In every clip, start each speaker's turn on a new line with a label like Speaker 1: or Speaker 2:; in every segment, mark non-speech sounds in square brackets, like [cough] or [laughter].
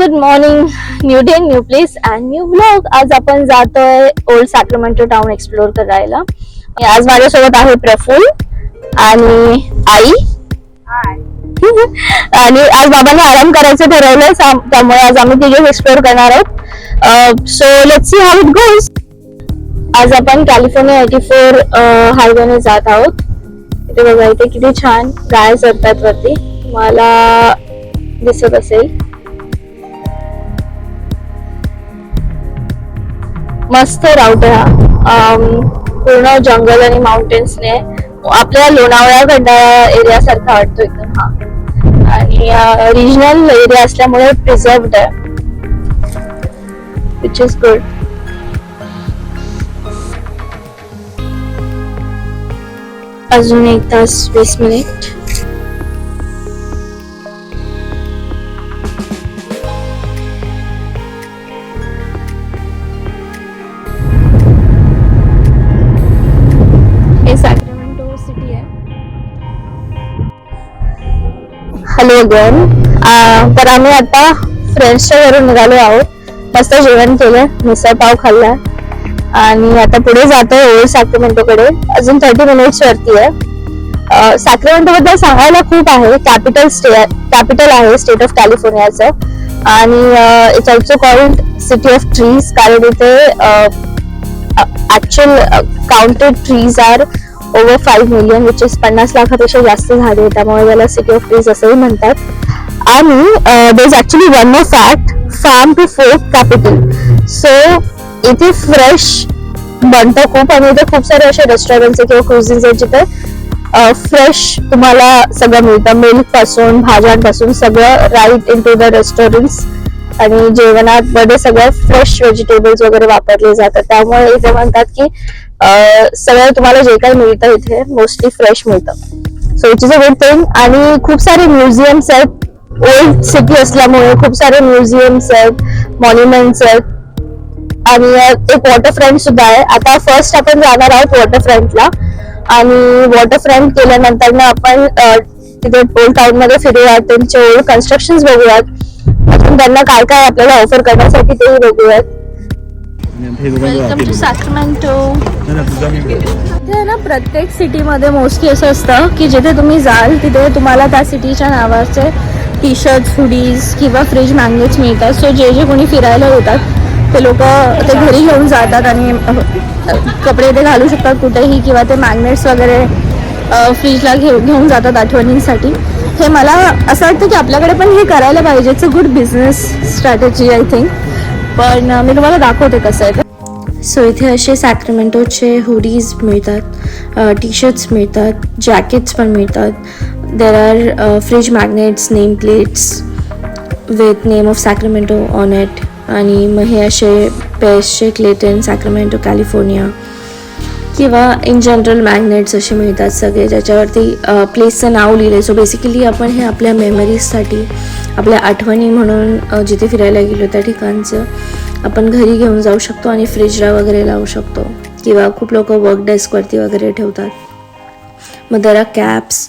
Speaker 1: Good morning new day new place and new blog आज आपण जातोय ओल्ड सॅक्रामेंटो टाउन एक्सप्लोर करायला. आज माझ्यासोबत आहे प्रफुल आणि आई. आणि आज बाबांनी आराम करायचं ठरवलंय त्यामुळे आज आम्ही तिघे एक्सप्लोर करणार आहोत. So let see how it goes आज आपण कॅलिफोर्निया एटी फोर हायवेने जात आहोत. इथे बघा इथे किती छान गाय चरतात वरती. मला दिसत असेल. मस्त राऊट आहे हा. पूर्ण जंगल आणि माउंटेन्सने आपल्याला लोणावळा खंडाळा एरिया सारखा वाटतो एकदम हा. आणि रिजनल एरिया असल्यामुळे प्रिझर्वड आहे. विच इज गुड अजून एक तास वीस मिनिट दोघं तर आम्ही आता फ्रेंड्सच्या घरून निघालो आहोत. मस्त जेवण केलं मिसळ पाव खाल्ला. आणि आता पुढे जातोय ओल्ड सॅक्रामेंटो कडे अजून थर्टी मिनिट्स वरती आहे. सॅक्रिमेंटो बद्दल सांगायला खूप आहे. कॅपिटल स्टे कॅपिटल आहे स्टेट ऑफ कॅलिफोर्नियाचं आणि it's also called city of trees कारण इथे actual counted trees are over five million which is पन्नास लाखापेक्षा जास्त झाडे त्यामुळे त्याला सिटी ऑफ ट्रीज असंही म्हणतात. आणि there is actually one more fact farm to fourth capital so इथे फ्रेश बनतं खूप आणि इथे खूप सारे असे रेस्टॉरंट्स किंवा क्रुझिन्स आहेत जिथे फ्रेश तुम्हाला सगळं मिळतं. मिल्कपासून भाज्यांपासून सगळं right into the restaurants आणि जेवणात मध्ये सगळं फ्रेश व्हेजिटेबल्स वगैरे वापरले जातात. त्यामुळे इथे म्हणतात की सगळं तुम्हाला जे काही मिळतं इथे मोस्टली फ्रेश मिळतं. So it is a good thing आणि खूप सारे म्युझियम्स आहेत. ओल्ड सिटी असल्यामुळे खूप सारे म्युझियम्स आहेत मॉन्युमेंट्स आहेत. आणि एक वॉटर फ्रंट सुद्धा आहे. आता फर्स्ट आपण जाणार आहोत वॉटर फ्रंटला आणि वॉटर फ्रंट केल्यानंतर ना आपण तिथे ओल्ड टाउनमध्ये फिरूयात. त्यांचे ओल्ड कन्स्ट्रक्शन बघूयात. अजून त्यांना काय काय आपल्याला ऑफर करण्यासाठी तेही बघूयात. वेलकम टू सॅक्रामेंटो ना प्रत्येक सिटीमध्ये मोस्टली असं असतं की जिथे तुम्ही जाल तिथे तुम्हाला त्या सिटीच्या नावाचे टी शर्ट हुडीज किंवा फ्रीज मॅग्नेट्स मिळतात. सो जे जे कोणी फिरायला येतात ते लोक ते घरी घेऊन जातात आणि कपडे ते घालू शकतात कुठेही किंवा ते मॅग्नेट्स वगैरे फ्रीजला घेऊ घेऊन जातात आठवणींसाठी. हे मला असं वाटतं की आपल्याकडे पण हे करायला पाहिजे. It's a good business strategy I think पण मी तुम्हाला दाखवते कसं आहे सो इथे असे सॅक्रिमेंटोचे हुडीज मिळतात टी शर्ट्स मिळतात जॅकेट्स पण मिळतात. There are fridge magnets name plates with name of Sacramento on it आणि मग हे असे पेसचे क्लेटन सॅक्रिमेंटो कॅलिफोर्निया किंवा इन जनरल मॅग्नेट्स असे मिळतात सगळे ज्याच्यावरती प्लेसचं नाव लिहिलं आहे सो बेसिकली आपण हे आपल्या मेमरीजसाठी आपल्या आठवणी म्हणून जिथे फिरायला गेलो त्या ठिकाणचं आपण घरी घेऊन जाऊ शकतो आणि फ्रीजला वगैरे लावू शकतो. किंवा खूप लोक वर्क डेस्कवरती वगैरे ठेवतात. मग जरा कॅप्स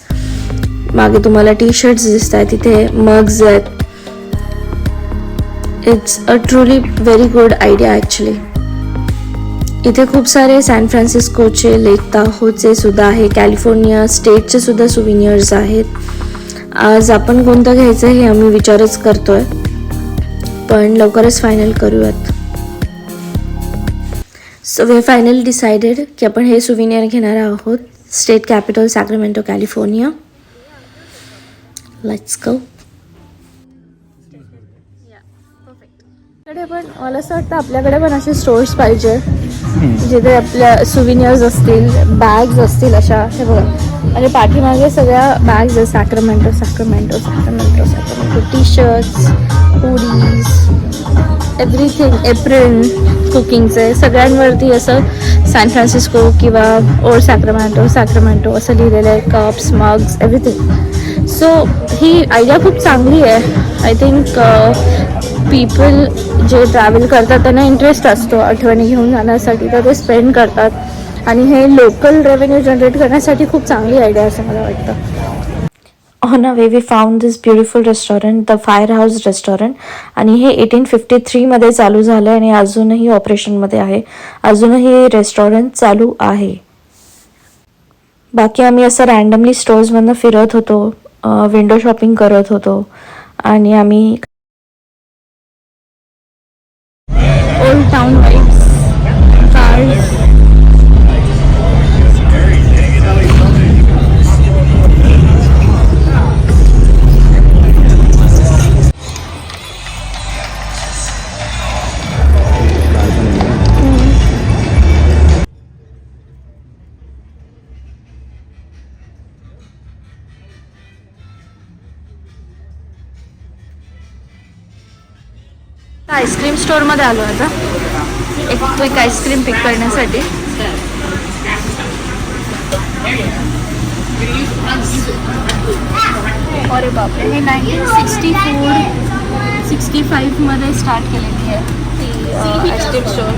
Speaker 1: मागे तुम्हाला टी शर्ट्स दिसत आहेत तिथे मग्स आहेत. It's a truly very good idea actually इथे खूप सारे सॅन फ्रान्सिस्कोचे लेक ताहोचे सुद्धा आहे. कॅलिफोर्निया स्टेटचे सुद्धा सुविनियर्स आहेत. आज आपण कोणतं घ्यायचं हे आम्ही विचारच करतोय. पण लवकरच फायनल करूयात. सो वे फायनल डिसाइडेड की आपण हे सुविनियर घेणार आहोत. State capital Sacramento California let's go आपल्याकडे पण मला असं वाटतं आपल्याकडे पण असे स्टोर्स पाहिजे. जिथे आपल्या सुविनियर्स असतील बॅग्स असतील अशा हे बघा. आणि पाठीमागे सगळ्या बॅग्स आहेत. Sacramento Sacramento Sacramento Sacramento T shirts hoodies everything apron कुकिंगचे सगळ्यांवरती असं सॅन फ्रान्सिस्को किंवा ओल्ड सॅक्रमेंटो सॅक्रमेंटो असं लिहिलेलं आहे. कप्स मग्स एव्हरीथिंग सो ही आयडिया खूप चांगली आहे. आय थिंक पीपल जे ट्रॅव्हल करतात त्यांना इंटरेस्ट असतो आठवणी घेऊन जाण्यासाठी. तर ते स्पेंड करतात. आणि हे लोकल रेव्हेन्यू जनरेट करण्यासाठी खूप चांगली आयडिया असं मला वाटतं.
Speaker 2: On a way we found this beautiful restaurant the fire house restaurant आणि हे एटीन फिफ्टी थ्रीमध्ये चालू झालं आहे आणि अजूनही ऑपरेशनमध्ये आहे. अजूनही हे रेस्टॉरंट चालू आहे. बाकी आम्ही असं रँडमली स्टोर्समधनं फिरत होतो विंडो शॉपिंग करत होतो. आणि आम्ही
Speaker 1: old town vibes cars ice cream स्टोअरमध्ये आलो आता. एक क्विक आईस्क्रीम पिक करण्यासाठी. अरे बापरे हे नाईन्टीन सिक्स्टी फोर सिक्स्टी फाईव्हमध्ये स्टार्ट केलेली आहे ती आईस्क्रीम स्टोअर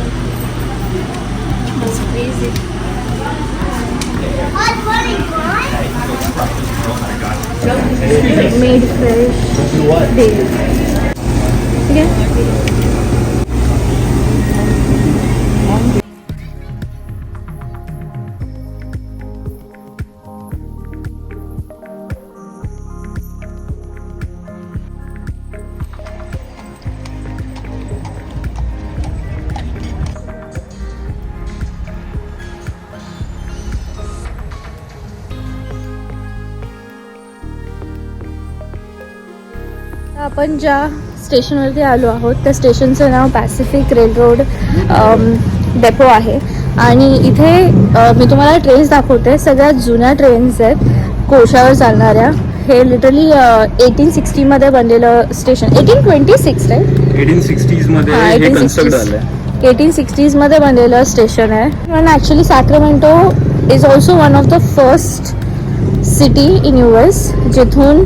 Speaker 1: मेड फ्रेश आहे आपण ज्या स्टेशनवरती आलो आहोत. त्या स्टेशनचं नाव पॅसिफिक रेल रोड डेपो आहे. आणि इथे मी तुम्हाला ट्रेन्स दाखवते. सगळ्यात जुन्या ट्रेन्स आहेत कोळशावर चालणाऱ्या. हे लिटरली एटीन सिक्स्टीमध्ये बनलेलं station eighteen
Speaker 3: twenty six right
Speaker 1: eighteen
Speaker 3: सिक्स्टीजमध्ये
Speaker 1: 1860s.
Speaker 3: Construct झालंय.
Speaker 1: एटीन सिक्स्टीजमध्ये बनलेलं स्टेशन आहे. आणि actually Sacramento is also one of the first city in U S जिथून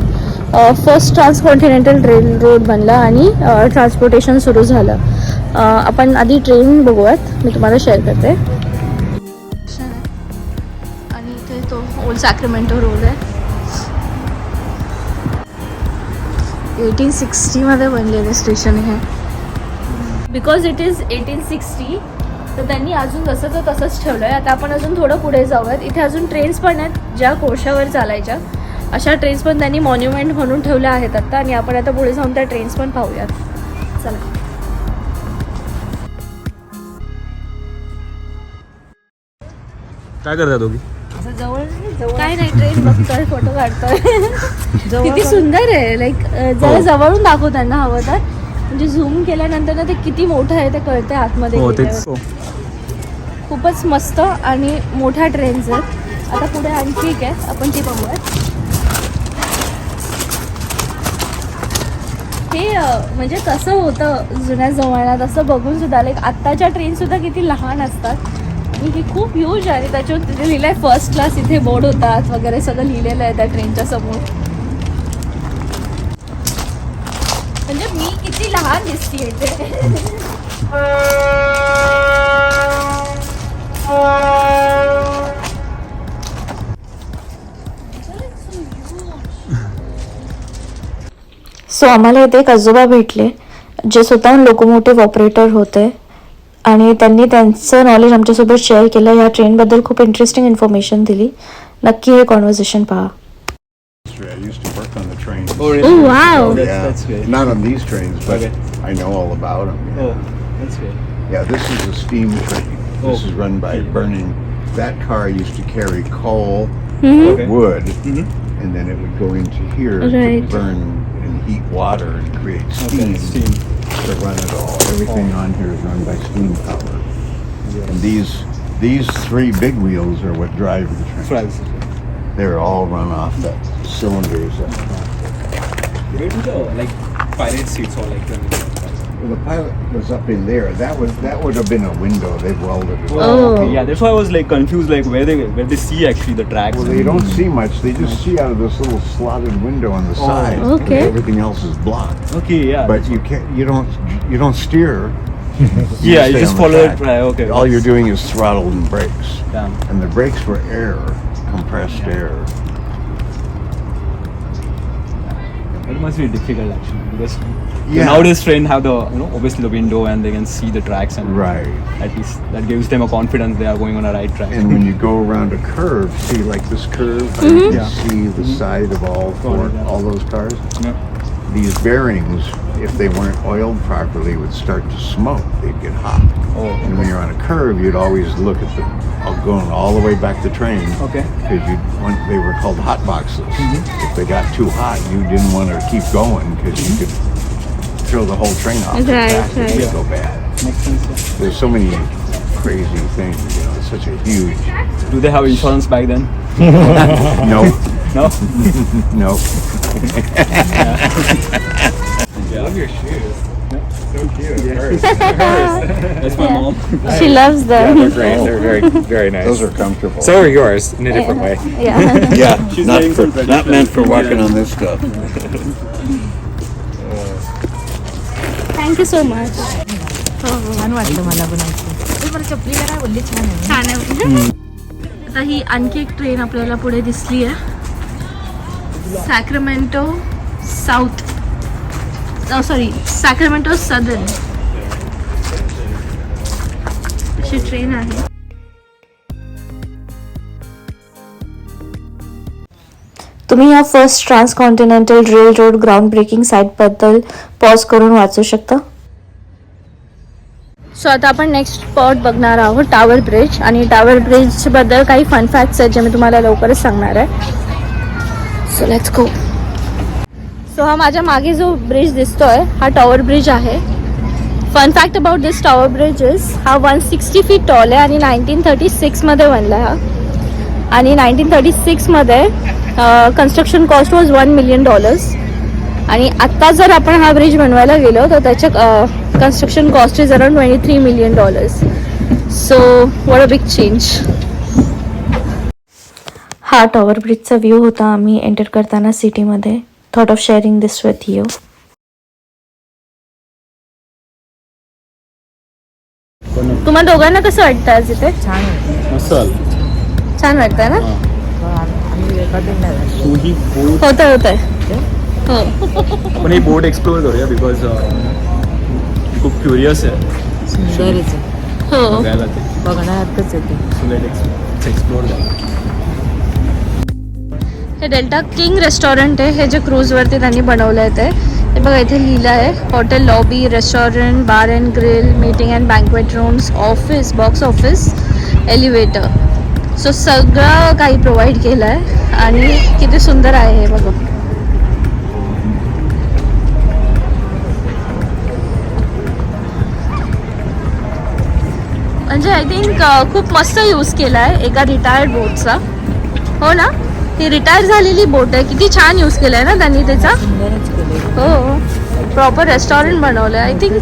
Speaker 1: फर्स्ट ट्रान्सकॉन्टिनेंटल रेल रोड बनला आणि ट्रान्सपोर्टेशन सुरू झालं. आपण आधी ट्रेन बघूयात. मी तुम्हाला शेअर करते. आणि इथे तो ओल्ड सॅक्रामेंटो रोड आहे. एटीन सिक्स्टीमध्ये बनलेलं स्टेशन हे. Because it is eighteen sixty तर त्यांनी अजून जसंचं तसंच ठेवलं आहे आता आपण अजून थोडं पुढे जाऊयात. इथे अजून ट्रेन्स पण आहेत ज्या कोळशावर चालायच्या. अशा ट्रेन्स पण त्यांनी मॉन्युमेंट म्हणून ठेवल्या आहेत आता आणि आपण आता पुढे जाऊन त्या ट्रेन्स पण पाहूयात. चला.
Speaker 3: काय करतात दोघी?
Speaker 1: काय नाही ट्रेन बघतोय फोटो काढतोय. [laughs] किती सुंदर आहे. लाईक जरा
Speaker 3: हो.
Speaker 1: जवळून दाखव त्यांना हवं तर. म्हणजे झूम केल्यानंतर ना ते किती मोठं आहे ते कळते आतमध्ये
Speaker 3: हो. तेच.
Speaker 1: खूपच मस्त आणि मोठ्या ट्रेन्स आहेत. आता पुढे आणखी एक आहे. आपण ती बघूयात. अं, म्हणजे कसं होतं जुन्या जमान्यात असं बघून सुद्धा लाईक आत्ताच्या ट्रेन सुद्धा किती लहान असतात. आणि ही खूप ह्यूज आहे. आणि त्याच्यावर तिथे लिहिलं आहे फर्स्ट क्लास इथे बोर्ड होतात वगैरे सगळं लिहिलेलं आहे त्या ट्रेनच्या समोर. म्हणजे मी किती लहान दिसते इथे. [laughs] [laughs]
Speaker 2: सो आम्हाला इथे एक आजोबा भेटले जे स्वतःहून लोकोमोटिव्ह ऑपरेटर होते आणि त्यांनी त्यांचं नॉलेज आमच्यासोबत शेअर केलं या ट्रेनबद्दल खूप इंटरेस्टिंग इन्फॉर्मेशन दिली नक्की हे कॉन्व्हर्सेशन पहा
Speaker 4: I used to work on the train.
Speaker 3: Oh,
Speaker 1: Oh, wow.
Speaker 3: That's,
Speaker 4: yeah,
Speaker 3: that's great.
Speaker 4: not on these trains, but
Speaker 3: Okay.
Speaker 4: I know all about them.
Speaker 3: Oh, that's great.
Speaker 4: Yeah, this is a steam train. This
Speaker 3: Oh.
Speaker 4: is run by
Speaker 3: Okay.
Speaker 4: burning. That car used to carry coal,
Speaker 3: Okay.
Speaker 4: wood,
Speaker 3: Mhm.
Speaker 4: and then it would go into here
Speaker 1: Right.
Speaker 4: to burn and heat water and create steam, to run it all. Everything on here is run by steam power. And these these three big wheels are what drive the train. They're all run off the cylinders.
Speaker 3: Where do the like pirate seats or like when
Speaker 4: Well, the pilot was up in there. That was that would have been a window. They've welded it.
Speaker 1: Oh.
Speaker 3: okay. Yeah, that's why I was like confused, like where they where they see actually the tracks.
Speaker 4: Well, they don't see much. They just see out of this little slotted window on the
Speaker 3: Oh.
Speaker 4: side.
Speaker 1: Okay.
Speaker 4: Everything else is blocked.
Speaker 3: Okay, yeah.
Speaker 4: But you can't. You don't. You don't steer. [laughs]
Speaker 3: yeah, you just
Speaker 4: on the
Speaker 3: follow
Speaker 4: track.
Speaker 3: it. Right, okay.
Speaker 4: All you're doing is throttle and brakes.
Speaker 3: Damn.
Speaker 4: And the brakes were air, compressed air.
Speaker 3: Must be difficult actually because
Speaker 4: Yeah.
Speaker 3: nowadays train have the you know obviously the window and they can see the tracks and
Speaker 4: Right.
Speaker 3: at least that gives them a confidence they are going on a right track.
Speaker 4: And when you go around a curve, see like this curve, how mm-hmm. you
Speaker 3: Yeah.
Speaker 4: see the mm-hmm. side of all four,
Speaker 3: yeah.
Speaker 4: all those cars.
Speaker 3: Yeah.
Speaker 4: These bearings, if they weren't oiled properly, would start to smoke. They'd get hot.
Speaker 3: Oh,
Speaker 4: And when you're on a curve, you'd always look at the, going all the way back to train.
Speaker 3: Okay.
Speaker 4: Because you, when they were called hot boxes. Mm-hmm. If they got too hot, you didn't want to keep going because you could throw the whole train off. the
Speaker 1: Right,
Speaker 4: track if
Speaker 1: right.
Speaker 4: it go bad.
Speaker 3: Makes sense. Yeah.
Speaker 4: There's so many crazy things. You know, it's such a huge.
Speaker 3: Do they have insurance back then? [laughs]
Speaker 4: No,
Speaker 3: No.
Speaker 4: no.
Speaker 3: I love your shoes. [laughs] So cute. That's my mom.
Speaker 1: She loves them.
Speaker 5: They're great. They're very, [laughs] very nice.
Speaker 4: Those are comfortable.
Speaker 5: so are yours in a different way.
Speaker 1: Yeah. [laughs]
Speaker 4: yeah,
Speaker 3: She's
Speaker 4: not
Speaker 3: getting
Speaker 4: for,
Speaker 3: some
Speaker 4: not meant for
Speaker 3: traditional-
Speaker 4: walking on this stuff.
Speaker 1: Thank you so much
Speaker 6: छान वाटलं मला पण ऐकून ए, मला चपली करा बोलली छान आहे
Speaker 1: छान आहे आता ही आणखी एक ट्रेन आपल्याला पुढे दिसली आहे सॅक्रामेंटो साऊथ sorry Sacramento southern अशी ट्रेन आहे.
Speaker 2: तुम्ही या first transcontinental rail road ground breaking साईटबद्दल पॉज करून वाचू शकता?
Speaker 1: सो आता आपण नेक्स्ट स्पॉट बघणार आहोत टावर ब्रिज आणि टावर ब्रिजबद्दल काही फन फॅक्ट्स आहेत जे मी तुम्हाला लवकरच सांगणार आहे. सो लेट्स गो सो हा माझ्या मागे जो ब्रिज दिसतोय हा टॉवर ब्रिज आहे. Fun fact about this tower bridge is हा वन सिक्स्टी फीट टॉल आहे आणि नाईन्टीन थर्टी सिक्समध्ये बनला आहे हा. आणि nineteen thirty सिक्समध्ये construction cost was one million dollars आणि आत्ता जर आपण हा ब्रिज बनवायला गेलो तर त्याच्या construction cost is around twenty three million dollars so what a big change
Speaker 2: हा टॉवर ब्रिजचा व्ह्यू होता आम्ही एंटर करताना सिटीमध्ये thought of sharing this with you
Speaker 1: तुम्हा दोघांना कसं वाटतं आज इथे?
Speaker 6: छान आहे
Speaker 3: मस्त
Speaker 1: छान वाटतंय ना?
Speaker 6: आम्ही एका दिंडा
Speaker 3: तू ही बोट
Speaker 1: होतंय होतंय. हो.
Speaker 3: आपण ही बोट एक्सप्लोर करूया बिकॉज खूप क्युरियस आहे.
Speaker 6: सुंदरच आहे.
Speaker 1: हो.
Speaker 3: बघायला ते.
Speaker 6: बघण्यासारखंच आहे ते.
Speaker 3: एक्सप्लोर द्या
Speaker 1: हे डेल्टा किंग रेस्टॉरंट आहे. हे जे क्रूजवरती त्यांनी बनवलं आहे ते. हे बघा इथे लिहिलं आहे hotel lobby restaurant bar and grill meeting and banquet rooms office box office elevator so सगळं काही प्रोव्हाइड केलं आहे आणि किती सुंदर आहे हे बघा. म्हणजे आय थिंक खूप मस्त यूज केला आहे एका रिटायर्ड बोटचा हो ना? ही रिटायर झालेली बोट आहे. किती छान यूज केलाय ना त्यांनी त्याचा. हो. प्रॉपर रेस्टॉरंट बनवलं आय थिंक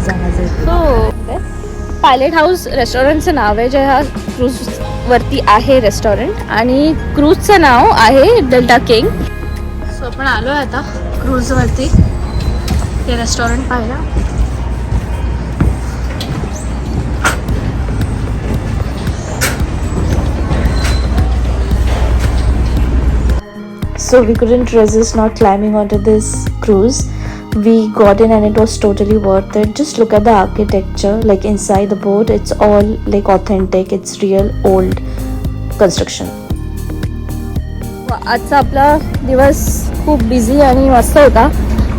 Speaker 1: हो. पायलट हाऊस रेस्टॉरंटचं नाव आहे जे हा क्रूज वरती आहे रेस्टॉरंट आणि क्रूजचं नाव आहे डेल्टा किंग सो आपण आलो आहे आता क्रूजवरती हे रेस्टॉरंट पाहायला.
Speaker 2: So we couldn't resist not climbing onto this cruise. We got in and it was totally worth it. Just look at the architecture, like inside the boat, it's all like authentic, it's real old construction.
Speaker 1: आजचा आपला दिवस खूप busy आणि मस्त होता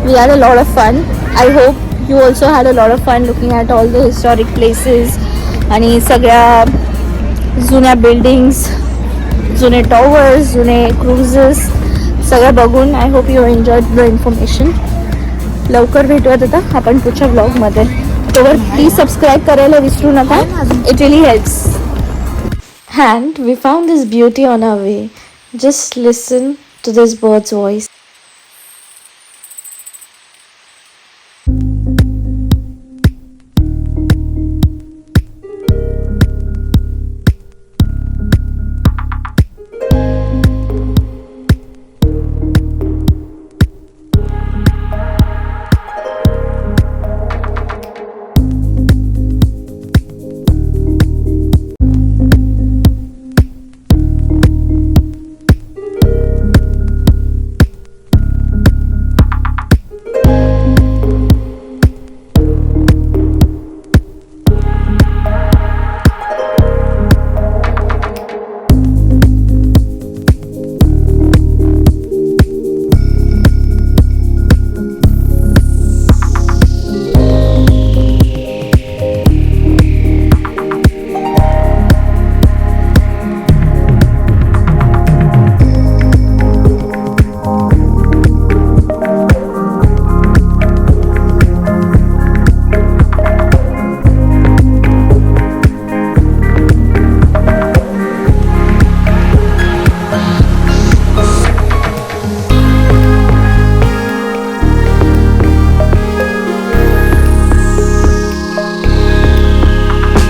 Speaker 1: we had a lot of fun I hope you also had a lot of fun looking at all the historic places आणि सगळ्या जुन्या बिल्डिंग्स जुने टॉवर्स जुने क्रुझेस सगळं बघून I hope you enjoy the information लवकर भेटूयात आता आपण पुढच्या ब्लॉगमध्ये तोवर प्लीज सबस्क्राईब करायला विसरू नका. It really helps
Speaker 2: hand we found this beauty on a way just listen to this birds voice